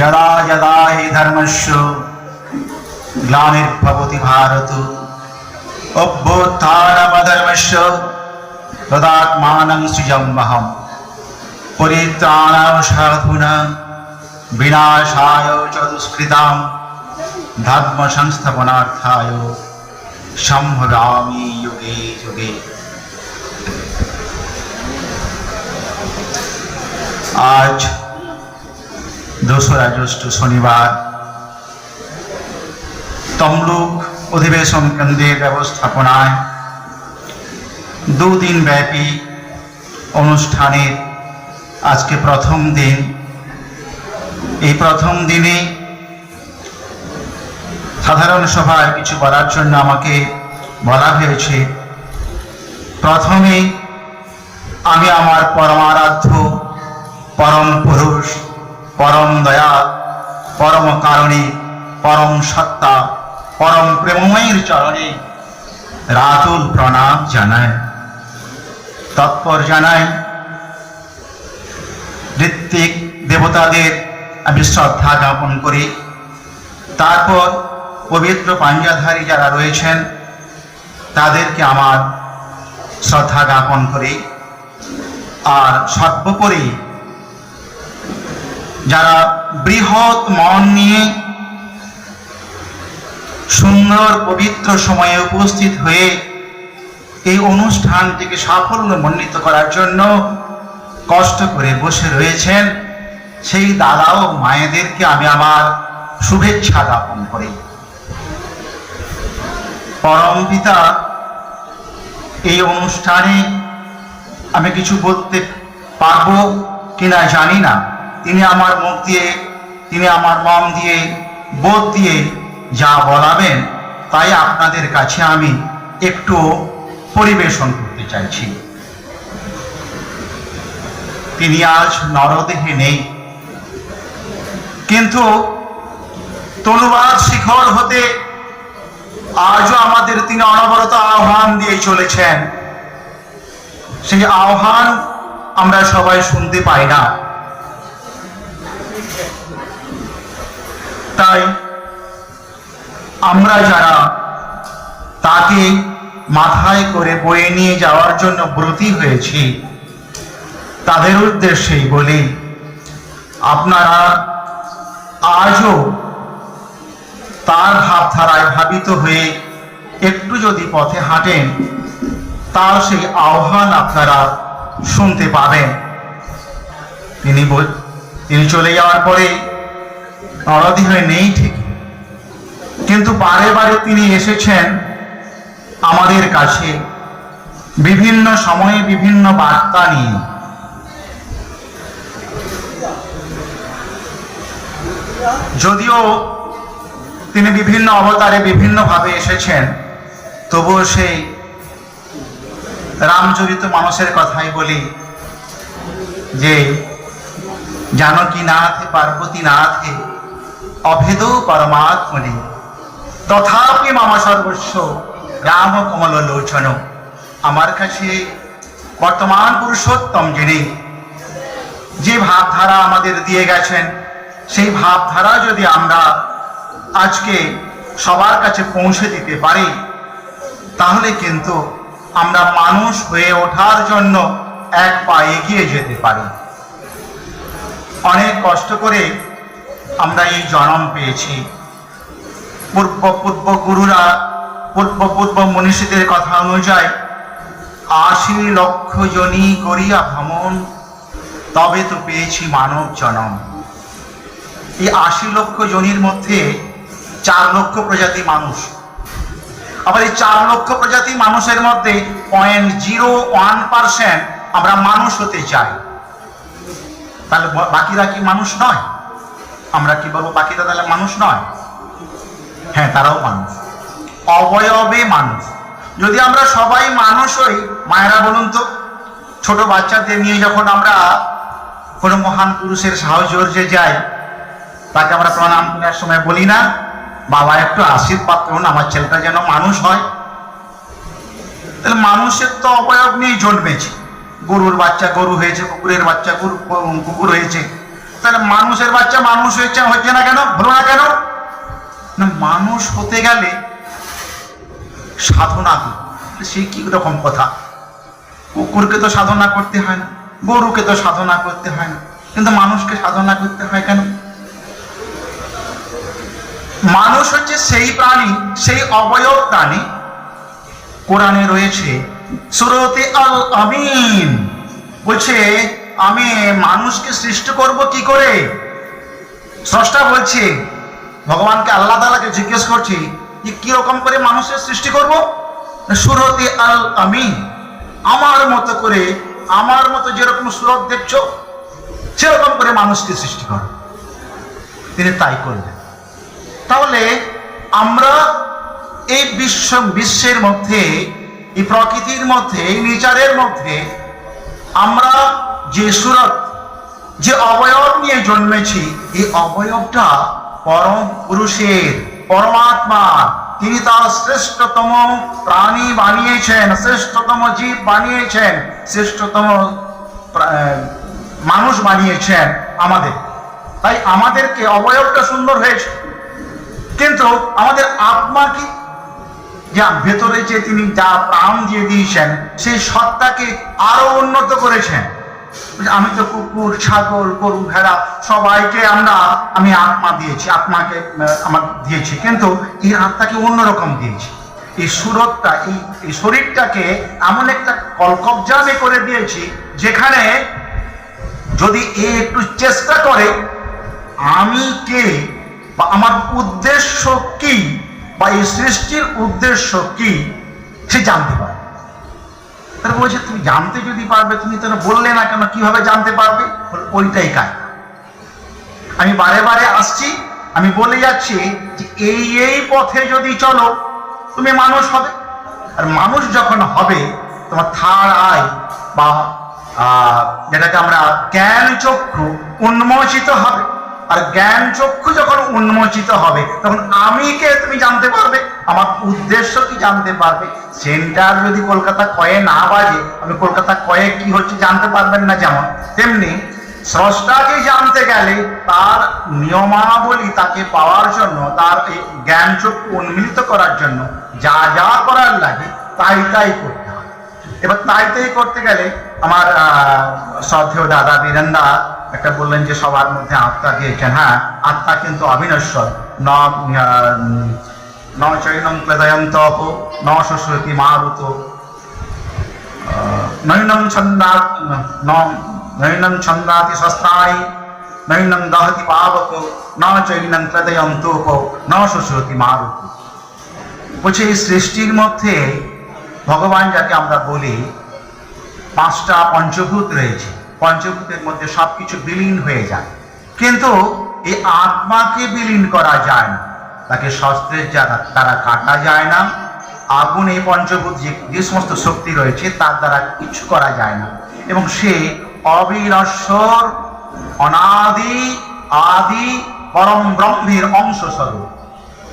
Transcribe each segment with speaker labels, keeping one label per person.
Speaker 1: यदा यदा हि धर्मस्य ग्लानिर्भवति भारत अभ्युत्थानमधर्मस्य तदात्मानं सृजम्यहं परित्राणां साधूनां विनाशाय च दुष्कृतां धर्मसंस्थापनार्थाय সম্ভবামি যুগে যুগে আজ দোসরা জ্যৈষ্ঠ শনিবার। তমলুক অধিবেশন কেন্দ্রের ব্যবস্থাপনায় দুদিন ব্যাপী অনুষ্ঠানের আজকে প্রথম দিন। এই প্রথম দিনে সাধারণ সভায় কিছু বলার জন্য আমাকে বলা হয়েছে। প্রথমে আমি আমার পরমারাধ্য পরম পুরুষ পরম দয়া, পরম কারণে, পরম সত্তা, পরম প্রেমময়ের চরণে রাতুল প্রণাম জানাই তৎপর জানাই ঋত্বিক দেবতাদের আমি শ্রদ্ধা জ্ঞাপন করি। তারপর পবিত্র পাঞ্জাধারী যারা রয়েছেন, তাদেরকে আমার শ্রদ্ধা জ্ঞাপন করি। আর সর্বোপরি যারা বৃহৎ মন নিয়ে সুন্দর, পবিত্র সময়ে উপস্থিত হয়ে এই অনুষ্ঠানটিকে সাফল্য মণ্ডিত করার জন্য কষ্ট করে বসে রয়েছেন, সেই দাদা ও মায়েদেরকে আমি আমার শুভেচ্ছা জ্ঞাপন করি। পরম পিতা, এই অনুষ্ঠানে আমি কিছু বলতে পারব কিনা জানি না। তিনি আমার মুখ দিয়ে, তিনি আমার মন দিয়ে, বোধ দিয়ে যা বলাবেন, তাই আপনাদের কাছে আমি একটু পরিবেশন করতে চাইছি। তিনি আজ নরদেহে নেই। কিন্তু তনুবাদ শিখর হতে আজও আমাদের তিনি অনবরত আহ্বান দিয়ে চলেছেন। সেই আহ্বান আমরা সবাই শুনতে পাই না। তাই আমরা যারা তাকে মাথায় করে বয়ে নিয়ে যাওয়ার জন্য ব্রতী হয়েছি, তাদের উদ্দেশ্যেই বলি, আপনারা আজও তার ভাবধারায় ভাবিত হয়ে একটু যদি পথে হাঁটেন, তার সেই আহ্বান আপনারা শুনতে পাবেন। তিনি বল- তিনি চলে যাওয়ার পরে নরদি হয়ে নেই ঠিক। কিন্তু বারে বারে তিনি এসেছেন আমাদের কাছে বিভিন্ন সময়ে বিভিন্ন বার্তা নিয়ে। যদিও তিনি বিভিন্ন অবতারে বিভিন্নভাবে এসেছেন, তবুও সেই রামচরিত মানুষের কথাই বলি যে জানকী নাথে, পার্বতী নাথে, অভেদ পরমাত্মনি। তথাপি মামা সর্বস্ব, রাম কমল লোচন। আমার কাছে বর্তমান পুরুষোত্তম যিনি, যে ভাবধারা আমাদের দিয়ে গেছেন, সেই ভাবধারা যদি আমরা আজকে সবার কাছে পৌঁছে দিতে পারি, তাহলে কিন্তু আমরা মানুষ হয়ে ওঠার জন্য এক পা এগিয়ে যেতে পারি। অনেক কষ্ট করে আমরা এই জন্ম পেয়েছি। পূর্ব পূর্ব গুরুরা, পূর্ব পূর্ব মনীষীদের কথা অনুযায়ী আশি লক্ষ জনী করিয়া ভ্রমণ, তবে তো পেয়েছি মানব জনম। এই আশি লক্ষ জনির মধ্যে চার লক্ষ প্রজাতি মানুষ। আবার এই চার লক্ষ প্রজাতি মানুষের মধ্যে পয়েন্ট জিরো ওয়ান পার্সেন্ট আমরা মানুষ হতে চাই। তাহলে বাকিরা কি মানুষ নয়? আমরা কি বলব, বাকিরা তাহলে মানুষ নয়? হ্যাঁ তারাও মানুষ। অবয়বে মানুষ। যদি আমরা সবাই মানুষ হই, মায়েরা বলুন তো, ছোট বাচ্চাদের নিয়ে যখন আমরা কোনো মহান পুরুষের সাহচর্যে যাই, তাকে আমরা প্রণাম করার সময় বলি না, বাবা, একটু আশীর্বাদ করুন, আমার ছেলেটা যেন মানুষ হয়। তাহলে মানুষের তো অবয়ব নিয়েই জন্মেছে। গরুর বাচ্চা, গরু হয়েছে, কুকুরের বাচ্চা কুকুর হয়েছে। তাহলে মানুষের বাচ্চা মানুষ হয়েছে, হচ্ছে না কেন? হলো না কেন? না, মানুষ হতে গেলে সাধনা সে কি রকম কথা? কুকুরকে তো সাধনা করতে হয় না, গরুকে তো সাধনা করতে হয় না। কিন্তু মানুষকে সাধনা করতে হয় কেন? মানুষ হচ্ছে সেই প্রাণী, সেই অবয়ব প্রাণী, কোরআনে রয়েছে সুরতে আল আমিন। বলছে, আমি মানুষকে সৃষ্টি করব কি করে? স্রষ্টা বলছে, ভগবানকে আল্লাহ তালাকে জিজ্ঞেস করছি, যে কীরকম করে মানুষের সৃষ্টি করব? সুরতে আল আমিন। আমার মতো করে, আমার মতো যেরকম সুরত দেখছ, সেরকম করে মানুষকে সৃষ্টি করো। তিনি তাই করলেন। তাহলে আমরা এই বিশ্ব, বিশ্বের মধ্যে এই প্রকৃতির মধ্যে, এই নেচারের মধ্যে আমরা যে সুরত, যে অবয়ব নিয়ে জন্মেছি, এই অবয়বটা পরম পুরুষের, পরমাত্মা। তিনি তার শ্রেষ্ঠতম প্রাণী বানিয়েছেন, শ্রেষ্ঠতম জীব বানিয়েছেন, শ্রেষ্ঠতম মানুষ বানিয়েছেন আমাদের। তাই আমাদেরকে অবয়বটা সুন্দর হয়েছে। কিন্তু আমাদের আত্মা কি যা ভেতরে যে তিনি যা প্রাণ দিয়ে দিয়েছেন, সেই সত্তাকে আরও উন্নত করেছেন। আমি তো কুকুর, ছাগল, গরু, ভেড়া, সবাইকে আমরা, আমি আত্মা দিয়েছি, আত্মাকে আমার দিয়েছি, কিন্তু এই আত্মাকে অন্যরকম দিয়েছি। এই সুরতটা, এই এই শরীরটাকে এমন একটা কলকবজামে করে দিয়েছি, যেখানে যদি এ একটু চেষ্টা করে, আমি কে বা আমার উদ্দেশ্য কি বা এই সৃষ্টির উদ্দেশ্য কি, সে জানতে পারে তারা বলছে, তুমি জানতে যদি পারবে, তুমি তাহলে বললে না কেন, কীভাবে জানতে পারবে? ওইটাই কাজ আমি বারে বারে আসছি, আমি বলে যাচ্ছি যে, এই এই পথে যদি চলো, তুমি মানুষ হবে। আর মানুষ যখন হবে, তোমার থার আয় বা যেটাকে আমরা জ্ঞান চক্ষু উন্মোচিত হবে। আর জ্ঞান চক্ষু যখন উন্মোচিত হবে, তখন আমি কে তুমি জানতে পারবে? আমার উদ্দেশ্য কি জানতে পারবে? সেন্টার যদি কলকাতা কয়ে না বাজে, আমি কলকাতা কয়ে কি হচ্ছে জানতে পারবেন না যেমন। তেমনি স্রষ্টাকে জানতে গেলে তার নিয়মাবলী তাকে পাওয়ার জন্য, তার জ্ঞান চক্ষু উন্মিলিত করার জন্য যা যা করার লাগে, তাই তাই করতে এবার তাই তাই করতে গেলে আমার শ্রদ্ধেয় দাদা বীরেন্দা একটা বললেন যে সবার মধ্যে আত্মা দিয়েছেন হ্যাঁ আত্মা কিন্তু অবিনশ্বর। ন ন চৈনম ক্লেদয়ন্ত ন শস্যতি মারুত নৈনম ছন্দা নৈনম ছন্দাতি সস্তায় নৈনম দহতি পাবক ন চৈনম ক্লেদয়ন্তোপ ন শস্যতি মারুত। বলছে, এই সৃষ্টির মধ্যে ভগবান যাকে আমরা বলি, পাঁচটা পঞ্চভূত রয়েছে। পঞ্চভূতের মধ্যে সবকিছু বিলীন হয়ে যায়। কিন্তু এই আত্মাকে বিলীন করা যায় না। তাকে শস্ত্রের দ্বারা দ্বারা কাটা যায় না। আগুন এই পঞ্চভূত যে যে সমস্ত শক্তি রয়েছে, তার দ্বারা কিছু করা যায় না। এবং সে অবিনশ্বর, অনাদি, আদি, পরম ব্রহ্মের অংশ স্বরূপ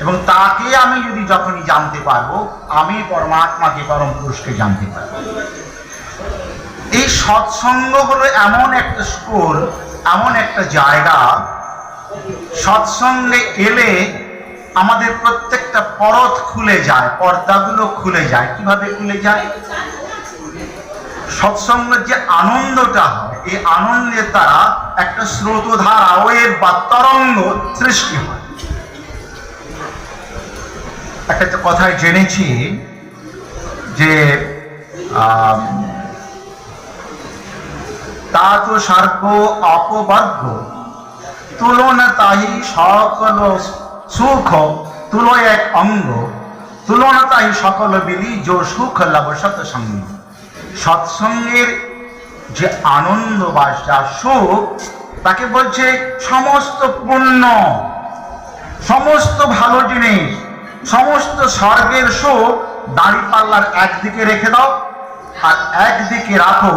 Speaker 1: এবং তাকে আমি যদি যখনই জানতে পারব, আমি পরমাত্মাকে পরম পুরুষকে জানতে পারব। এই সৎসঙ্গ হলো এমন একটা স্কুল, এমন একটা জায়গা, সৎসঙ্গে এলে আমাদের প্রত্যেকটা পরত খুলে যায়, পর্দাগুলো খুলে যায়। কীভাবে খুলে যায়? সৎসঙ্গের যে আনন্দটা হয়, এই আনন্দের দ্বারা একটা স্রোতধারা ওয়েব বা তরঙ্গ সৃষ্টি হয়। একটা তো কথায় জেনেছি যে তা তো সর্ব অপবর্গ তুলনা তাহি সকল সুখ তুলো এক অঙ্গ তুলনা তাহি সকল বিলি যো সুখ লাভ সৎসঙ্গ সৎসঙ্গের যে আনন্দ বা যা সুখ, তাকে বলছে সমস্ত পুণ্য, সমস্ত ভালো জিনিস। সমস্ত স্বর্গের সুখ দাড়ি পাল্লার একদিকে রেখে দাও আর একদিকে রাখো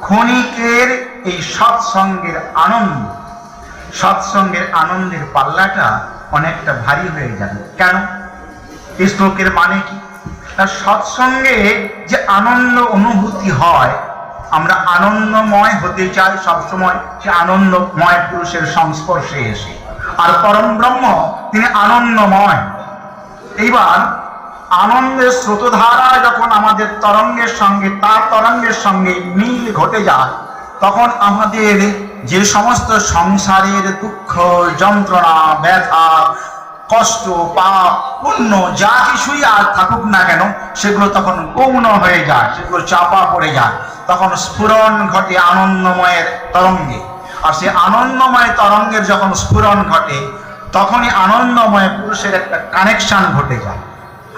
Speaker 1: ক্ষণিকের এই সৎসঙ্গের আনন্দ। সৎসঙ্গের আনন্দের পাল্লাটা অনেকটা ভারী হয়ে যাবে। কেন? শ্লোকের মানে কি? তার সৎসঙ্গে যে আনন্দ অনুভূতি হয়, আমরা আনন্দময় হতে চাই সবসময় সে আনন্দময় পুরুষের সংস্পর্শে এসে। আর পরম ব্রহ্ম, তিনি আনন্দময়। এইবার আনন্দের স্রোতধারা যখন আমাদের তরঙ্গের সঙ্গে, তার তরঙ্গের সঙ্গে মিল ঘটে যায়, তখন আমাদের যে সমস্ত সংসারের দুঃখ, যন্ত্রণা, ব্যথা, কষ্ট, পাপ, পুণ্য, যা কিছুই আর থাকুক না কেন, সেগুলো তখন গৌণ হয়ে যায়, সেগুলো চাপা পড়ে যায়। তখন স্ফুরণ ঘটে আনন্দময়ের তরঙ্গে। আর সেই আনন্দময় তরঙ্গের যখন স্ফুরণ ঘটে তখনই আনন্দময় পুরুষের একটা কানেকশন ঘটে যায়।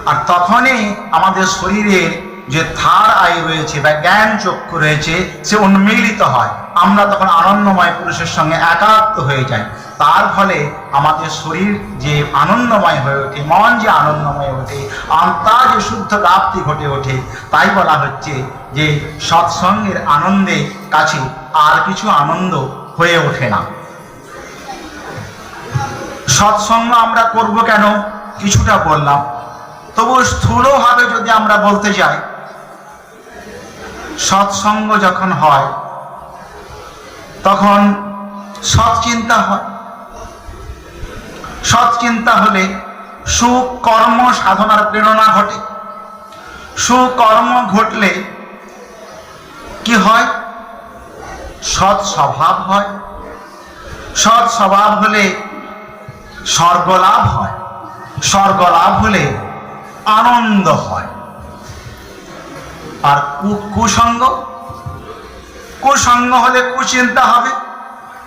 Speaker 1: আর তখনই আমাদের শরীরের যে থার আয় রয়েছে বা জ্ঞান চক্ষু রয়েছে, সে উন্মিলিত হয়। আমরা তখন আনন্দময় পুরুষের সঙ্গে একাত্ম হয়ে যাই। তার ফলে আমাদের শরীর যে আনন্দময় হয়ে ওঠে, মন যে আনন্দময় ওঠে আত্মা যে শুদ্ধ প্রাপ্তি ঘটে ওঠে, তাই বলা হচ্ছে যে সৎসঙ্গের আনন্দে কাছে আর কিছু আনন্দ হয়ে ওঠে না। সৎসঙ্গ আমরা করব কেন? কিছুটা বললাম। তবু স্থূলভাবে যদি আমরা বলতে যাই, সৎসঙ্গ যখন হয়, তখন সৎ চিন্তা হয়। সৎ চিন্তা হলে সুকর্ম সাধনার প্রেরণা ঘটে। সুকর্ম ঘটলে কি হয়? সৎ স্বভাব হয়। সৎ স্বভাব হলে স্বর্গলাভ হয়। স্বর্গলাভ হলে আনন্দ হয়। আর কুসঙ্গ? কুসঙ্গ হলে কুচিন্তা হবে।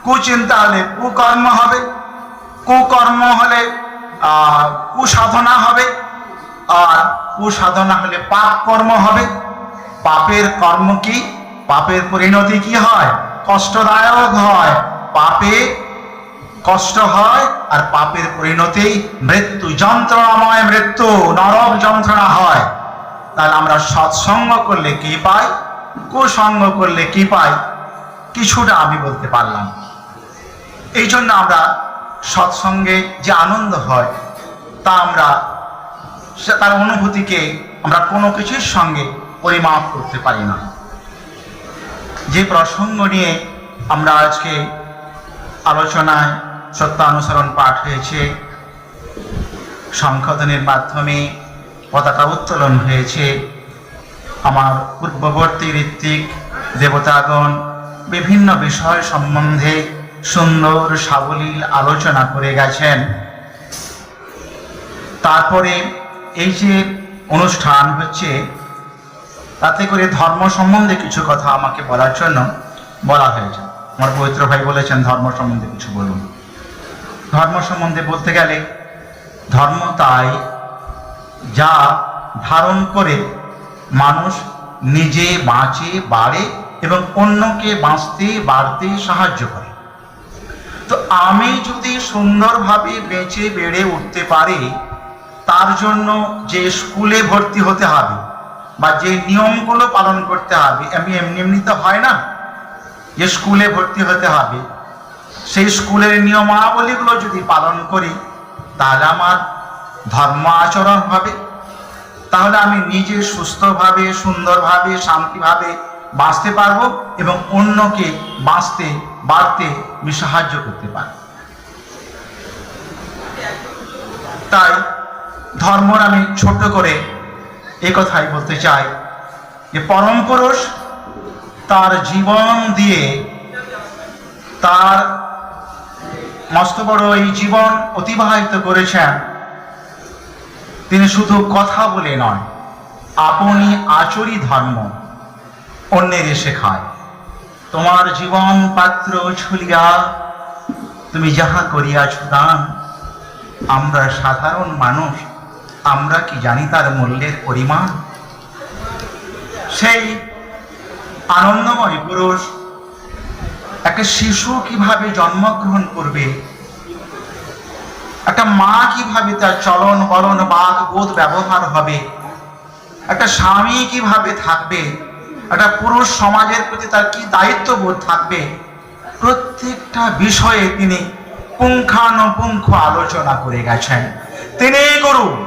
Speaker 1: কুচিন্তা হলে কুকর্ম হবে। কুকর্ম হলে কুসাধনা হবে। আর কুসাধনা হলে পাপ কর্ম হবে। পাপের কর্ম কি? পাপের পরিণতি কি হয়? কষ্টদায়ক হয়। পাপে কষ্ট হয় আর পাপের পরিণতি মৃত্যু যন্ত্রণাময় মৃত্যু নরক যন্ত্রণা হয়। তাহলে আমরা সৎসঙ্গ করলে কি পাই? কুসঙ্গ করলে কি পাই? কিছুটা আমি বলতে পারলাম। এই জন্য আমরা সৎসঙ্গে যে আনন্দ হয়, তা আমরা তার অনুভূতিকে আমরা কোনো কিছুর সঙ্গে পরিমাপ করতে পারি না। যে প্রসঙ্গ নিয়ে আমরা আজকে আলোচনায় সত্যানুসরণ পাঠ হয়েছে। সংশোধনের মাধ্যমে পতাকা উত্তোলন হয়েছে। আমার পূর্ববর্তী ঋত্বিক, দেবতাগণ বিভিন্ন বিষয় সম্বন্ধে সুন্দর সাবলীল আলোচনা করে গেছেন। তারপরে এই যে অনুষ্ঠান হচ্ছে, তাতে করে ধর্ম সম্বন্ধে কিছু কথা আমাকে বলার জন্য বলা হয়েছে। আমার পবিত্র ভাই বলেছেন, ধর্ম সম্বন্ধে কিছু বলুন। ধর্ম সম্বন্ধে বলতে গেলে, ধর্ম তাই যা ধারণ করে মানুষ নিজে বাঁচে, বাড়ে এবং অন্যকে বাঁচতে, বাড়তে সাহায্য করে। তো আমি যদি সুন্দরভাবে বেঁচে বেড়ে উঠতে পারি, তার জন্য যে স্কুলে ভর্তি হতে হবে বা যে নিয়মগুলো পালন করতে হবে, আমি এমনি এমনি তো হয় না, যে স্কুলে ভর্তি হতে হবে সেই স্কুলের নিয়মাবলীগুলো যদি পালন করি, তাহলে আমার ধর্ম আচরণ হবে। তাহলে আমি নিজে সুস্থভাবে, সুন্দরভাবে, শান্তিভাবে বাঁচতে পারব এবং অন্যকে বাঁচতে, বাড়তে আমি সাহায্য করতে পারব। তাই ধর্মর আমি ছোট করে এ কথাই বলতে চাই যে পরম পুরুষ তার জীবন দিয়ে তার মস্ত বড় এই জীবন অতিবাহিত করেছেন। তিনি শুধু কথা বলে নয়, আপনি আচরি ধর্ম, অন্যের শেখায় তোমার জীবন পাত্র ছুলিয়া তুমি যাহা করিয়াছ দান, আমরা সাধারণ মানুষ, আমরা কি জানি তার মূল্যের পরিমাণ? সেই আনন্দময় পুরুষ একটা শিশু কীভাবে জন্মগ্রহণ করবে? একটা মা কীভাবে তার চলন, বলন বাদ বোধ ব্যবহার হবে? একটা স্বামী কীভাবে থাকবে? একটা পুরুষ সমাজের প্রতি তার কি দায়িত্ববোধ থাকবে? প্রত্যেকটা বিষয়ে তিনি পুঙ্খানুপুঙ্খ আলোচনা করে গেছেন। তিনি গুরু,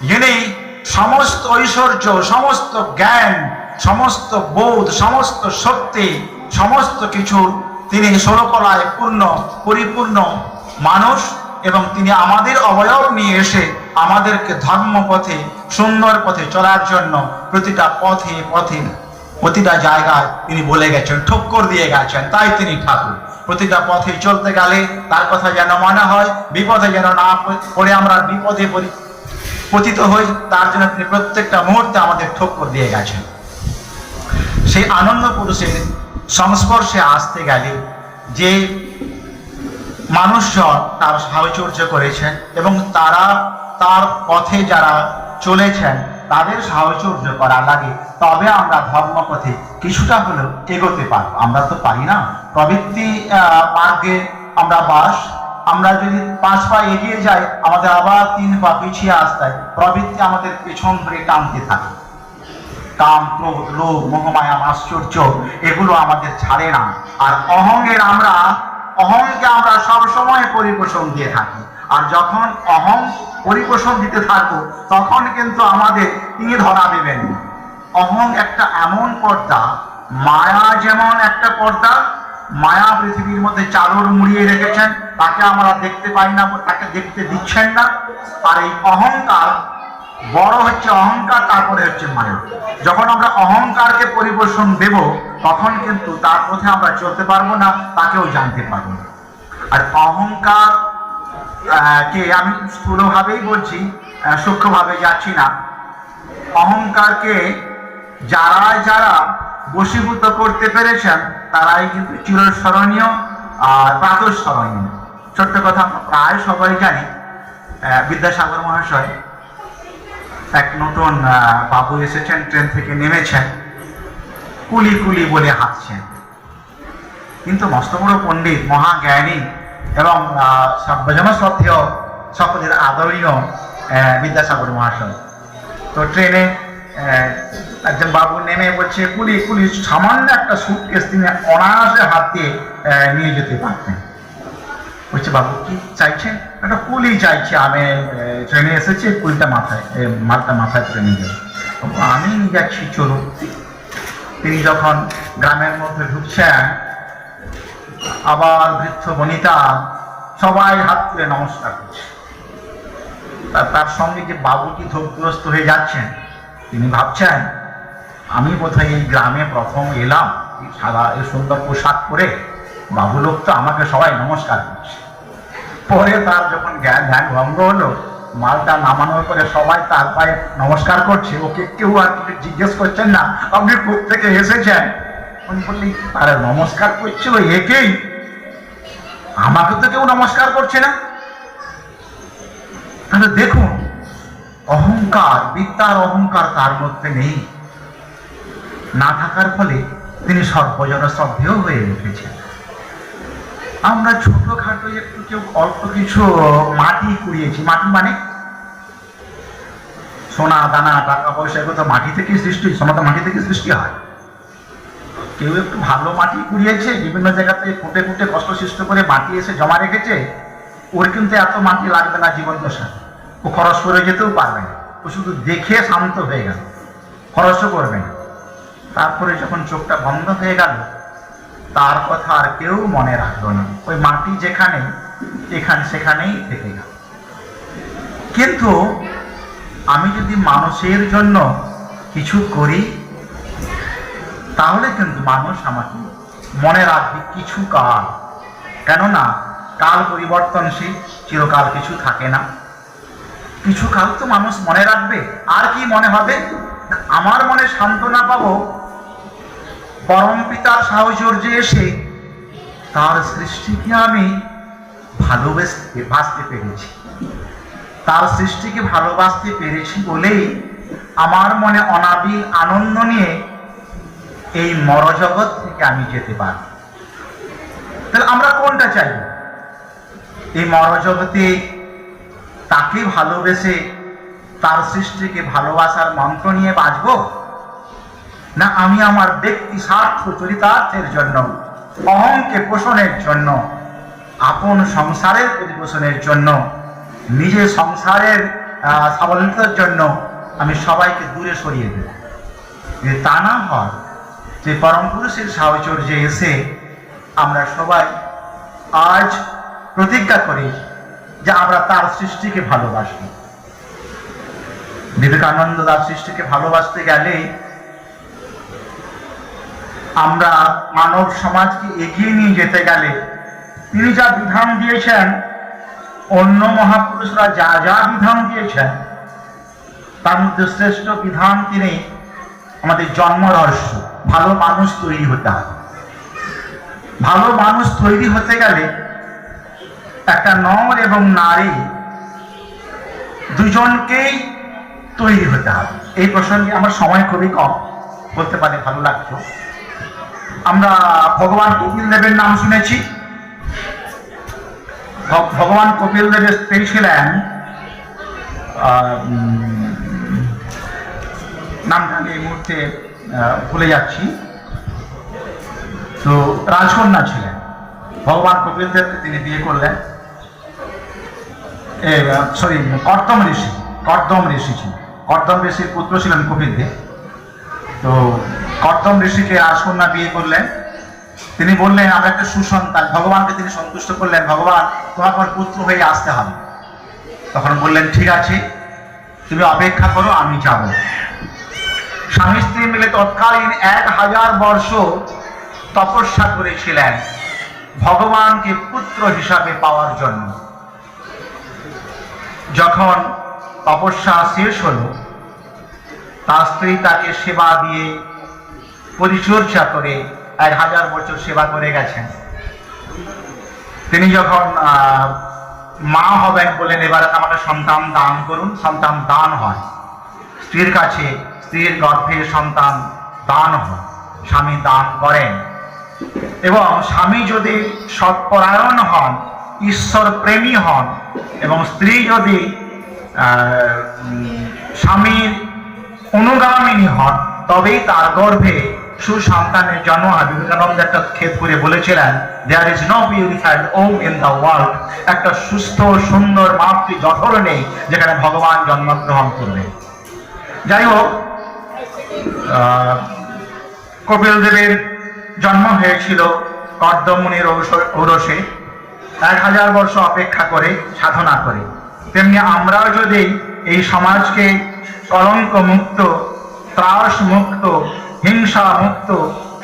Speaker 1: যিনি সমস্ত ঐশ্বর্য, সমস্ত জ্ঞান, সমস্ত বোধ, সমস্ত শক্তি সমস্ত কিছুর তিনি ষোলকলায় পূর্ণ, পরিপূর্ণ মানুষ এবং তিনি আমাদের অবয়ব নিয়ে এসে আমাদেরকে ধর্ম পথে সুন্দর পথে চলার জন্য প্রতিটা পথে পথে, প্রতিটা জায়গায় তিনি বলে গেছেন, ঠক্কর দিয়ে গেছেন। তাই তিনি ঠাকুর। প্রতিটা পথে চলতে গেলে তার কথা যেন মনে হয়, বিপদে যেন না পড়ে আমরা বিপদে পতিত হই, তার জন্য তিনি প্রত্যেকটা মুহূর্তে আমাদের ঠক্কর দিয়ে গেছেন। সেই আনন্দ পুরুষের সংস্পর্শে আসতে গেলে যে মানুষজন তার সাহচর্য করেছেন এবং তারা তার পথে যারা চলেছেন, তাদের সাহচর্য করা লাগে। তবে আমরা ধর্মপথে কিছুটা হলেও এগোতে পারব। আমরা তো পারি না। প্রবৃত্তি মার্গে আমরা বাস। আমরা যদি পাঁচ পা এগিয়ে যাই, আমাদের আবার তিন পা পিছিয়ে আসতে প্রবৃত্তি আমাদের পেছন ধরে টানতে থাকে। কাম, ক্রোধ, লোভ, মোহমায়া আশ্চর্য, এগুলো আমাদের ছাড়ে না। আর অহংয়ের আমরা, অহংকে আমরা সব সময় পরিপোষণ দিয়ে থাকি। আর যখন অহং পরিপোষণ দিতে থাকব, তখন কিন্তু আমাদের তিনি ধরা দেবেন। অহং একটা এমন পর্দা, মায়া যেমন একটা পর্দা, মায়া পৃথিবীর মধ্যে চাদর মুড়িয়ে রেখেছেন, তাকে আমরা দেখতে পাই না, তাকে দেখতে দিচ্ছেন না। আর এই অহংকার বড় হচ্ছে অহংকার, তারপরে হচ্ছে মায়া। যখন আমরা অহংকারকে পরিবেশন দেব, তখন কিন্তু তার পথে আমরা চলতে পারব না, তাকেও জানতে পারব না। আর অহংকার কে আমি স্থূলভাবেই বলছি সূক্ষ্মভাবে যাচ্ছি না। অহংকারকে যারা যারা বশীভূত করতে পেরেছেন, তারাই কিন্তু চিরস্মরণীয় আর প্রাতঃস্মরণীয়। ছোট্ট কথা প্রায় সবাই জানি বিদ্যাসাগর মহাশয় এক নতুন বাবু এসেছেন ট্রেন থেকে নেমেছেন। কুলি কুলি বলে হাসছেন। কিন্তু মস্ত বড় পণ্ডিত মহাজ্ঞানী এবং আহ, সর্বজন শ্রদ্ধেয় সকলের আদরণীয় আহ, বিদ্যাসাগর মহাশয়। তো ট্রেনে একজন বাবু নেমে বলছে কুলি কুলি সামান্য একটা সুটকেস তিনি অনায়াসে হাত দিয়ে নিয়ে যেতে পারতেন। বলছে, বাবু, কি চাইছেন? একটা কুলি চাইছি, আমি ট্রেনে এসেছি, কুলিটা মাথায় মালটা মাথায় করে নিয়ে যাব আমি যাচ্ছি, চলুন। তিনি যখন গ্রামের মধ্যে ঢুকছেন, আবার বৃদ্ধ বনিতা সবাই হাত তুলে নমস্কার করছে। তার সঙ্গে যে বাবুটি ধোপগ্রস্ত হয়ে যাচ্ছেন, তিনি ভাবছেন, আমি বোধহয় এই গ্রামে প্রথম এলাম সাদা সুন্দর পোশাক পরে বাবু লোক তো আমাকে সবাই নমস্কার করছে। পরে তার যখন জ্ঞান ধ্যান ভঙ্গ হলো, মালটা নামানোর পরে সবাই তার পায়ে নমস্কার করছে। ওকে কেউ আর জিজ্ঞেস করছেন না। আপনি কোথ থেকে এসেছেন? উনি বললেন আরে, নমস্কার করছিল একেই। আমাকে তো কেউ নমস্কার করছে না। তাহলে দেখুন, অহংকার, বিদ্যার অহংকার তার মধ্যে নেই। না থাকার ফলে তিনি সর্বজন শ্রদ্ধেয় হয়ে উঠেছেন। আমরা ছোটখাটো একটু কেউ অল্প কিছু মাটি কুড়িয়েছি। মাটি মানে? সোনা, দানা, টাকা পয়সা, এগুলো মাটি থেকে সৃষ্টি, সোনা তো মাটি থেকে সৃষ্টি হয়। কেউ একটু ভালো মাটি কুড়িয়েছে, বিভিন্ন জায়গাতে ফুটে ফুটে কষ্ট সৃষ্ট করে মাটি এসে জমা রেখেছে, ওর কিন্তু এত মাটি লাগবে না জীবন দশা ও খরচ করে যেতেও পারবে না। ও শুধু দেখে শান্ত হয়ে গেল, খরচও করবে না। তারপরে যখন চোখটা বন্ধ হয়ে গেল তার কথা আর কেউ মনে রাখল না। ওই মাটি যেখানে, এখানে সেখানেই থেকে গেল। কিন্তু আমি যদি মানুষের জন্য কিছু করি, তাহলে কিন্তু মানুষ আমাকে মনে রাখবে কিছু কাল। কেননা কাল পরিবর্তনশীল, চিরকাল কিছু থাকে না। কিছু কাল তো মানুষ মনে রাখবে। আর কি মনে হবে? আমার মনে সান্ত্বনা পাবো পরম পিতার সাহচর্যে এসে তার সৃষ্টিকে আমি ভালোবেসতে বাঁচতে পেরেছি। তার সৃষ্টিকে ভালোবাসতে পেরেছি বলেই আমার মনে অনাবিল আনন্দ নিয়ে এই মরজগৎ থেকে আমি যেতে পারি। তাহলে আমরা কোনটা চাই? এই মরজগতে তাকে ভালোবেসে তার সৃষ্টিকে ভালোবাসার মন্ত্র নিয়ে বাঁচব না আমি আমার ব্যক্তি স্বার্থ চরিতার্থের জন্য অহংকে পোষণের জন্য আপন সংসারের পরিপোষণের জন্য নিজের সংসারের আহ, সাবলীলতার জন্য আমি সবাইকে দূরে সরিয়ে দেব। যে তা না হয় যে পরম পুরুষের সাহচর্যে এসে আমরা সবাই আজ প্রতিজ্ঞা করি যে আমরা তার সৃষ্টিকে ভালোবাসি। বিবেকানন্দ তার সৃষ্টিকে ভালোবাসতে গেলে আমরা মানব সমাজকে এগিয়ে নিয়ে যেতে গেলে তিনি যা বিধান দিয়েছেন, অন্য মহাপুরুষরা যা যা বিধান দিয়েছেন, তার মধ্যে শ্রেষ্ঠ বিধান তিনি আমাদের জন্ম রহস্য। ভালো মানুষ তৈরি হতে হবে। ভালো মানুষ তৈরি হতে গেলে একটা নর এবং নারী দুজনকেই তৈরি হতে হবে। এই প্রসঙ্গে আমার সময় খুবই কম। বলতে পারে ভালো লাগতো। আমরা ভগবান কপিল দেবের নাম শুনেছি। ভগবান কপিল দেবের স্ত্রী ছিলেন নামটা এই মুহূর্তে ভুলে যাচ্ছি। তো রাজকন্যা ছিলেন। ভগবান কপিল দেবকে তিনি বিয়ে করলেন। সরি কর্দম ঋষি কর্দম ঋষি ছিল কর্দম ঋষির পুত্র ছিলেন কপিল দেব। তো কর্দম ঋষিকে রাজকন্যা বিয়ে করলেন। তিনি বললেন, আমরা একটা সুসন্তান। ভগবানকে তিনি সন্তুষ্ট করলেন। ভগবান, তোমার আমার পুত্র হয়ে আসতে হবে। তখন বললেন, ঠিক আছে, তুমি অপেক্ষা করো, আমি যাব। স্বামী স্ত্রী মিলে তৎকালীন এক হাজার বর্ষ তপস্যা করেছিলেন ভগবানকে পুত্র হিসাবে পাওয়ার জন্য। যখন তপস্যা শেষ হলো, তার স্ত্রী তাকে সেবা দিয়ে পরিচর্যা করে এক হাজার বছর সেবা করে গেছেন। তিনি যখন মা হবেন বলেন, এবার আমাকে সন্তান দান করুন, সন্তান দান হয়। স্ত্রীর কাছে স্ত্রীর গর্ভে সন্তান দান হয়, স্বামী দান করেন। এবং স্বামী যদি সৎপরায়ণ হন ঈশ্বর প্রেমী হন, এবং স্ত্রী যদি স্বামীর অনুগামিনী হন, তবেই তার গর্ভে সুসন্তানের জন্ম হয় বিবেকানন্দ একটা ক্ষেত করে বলেছিলেন there is no purified om in the world একটা সুস্থ, সুন্দর মাতৃ জঠর নেই যেখানে ভগবান জন্মগ্রহণ করবে যাই হোক কপিল দেবের জন্ম হয়েছিল কর্দমুনির ঔরসে। এক হাজার বর্ষ অপেক্ষা করে, সাধনা করে। তেমনি আমরাও যদি এই সমাজকে কলঙ্ক মুক্ত ত্রাস মুক্ত হিংসা মুক্ত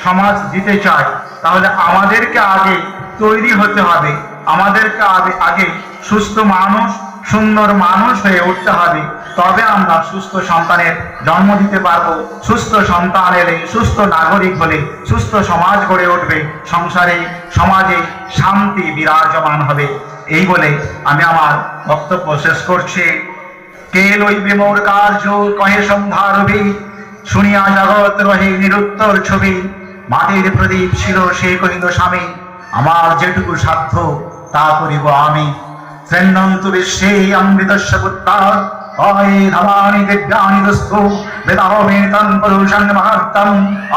Speaker 1: সমাজ দিতে চাই, তাহলে আমাদেরকে আগে তৈরি হতে হবে। আমাদেরকে আগে আগে সুস্থ মানুষ, সুন্দর মানুষ হয়ে উঠতে হবে। তবে আমরা সুস্থ সন্তানের জন্ম দিতে পারব। সুস্থ সন্তান এলে সুস্থ নাগরিক হলে সুস্থ সমাজ গড়ে উঠবে। সংসারে, সমাজে শান্তি বিরাজমান হবে। এই বলে আমি আমার বক্তব্য শেষ করছি। কে লইবে মোর কার্য কহে সন্ধ্যা রবি? শুনিয়া জগৎ রহে নিরুত্তর ছবি, মাটির প্রদীপ ছিল সে কহিল স্বামী, আমার যেটুকু সাধ্য তা করিব আমি। শ্রেণন্তু বিশ্বে অমৃতস্য পুত্রার অয়ে নমানি দিব্যানি দস্তু বেদাহমেতন পুরুষং মহাত্তম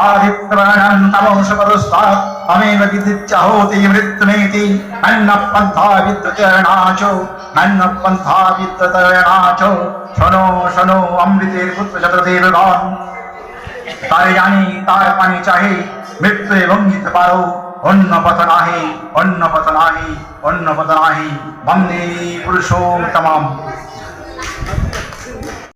Speaker 1: আদিত্রাণং তমংশপদস্তাৎ তমেব বিদিচ্যাহোতি মৃত্যুমেতি নন্ন পন্থা বিদ্যুতেরণাচ নন্ন পন্থা বিদ্যুতেরণাচ। শোনো শোনো, অমৃতের পুত্র চতুর্দেবগণ তারে জানি তার পানি চাহি মৃত্যু এবং নিতে পারো অন্য পথ নাহি অন্য পথ নাহি অন্য পথ নাহি বন্দে পুরুষোত্তমম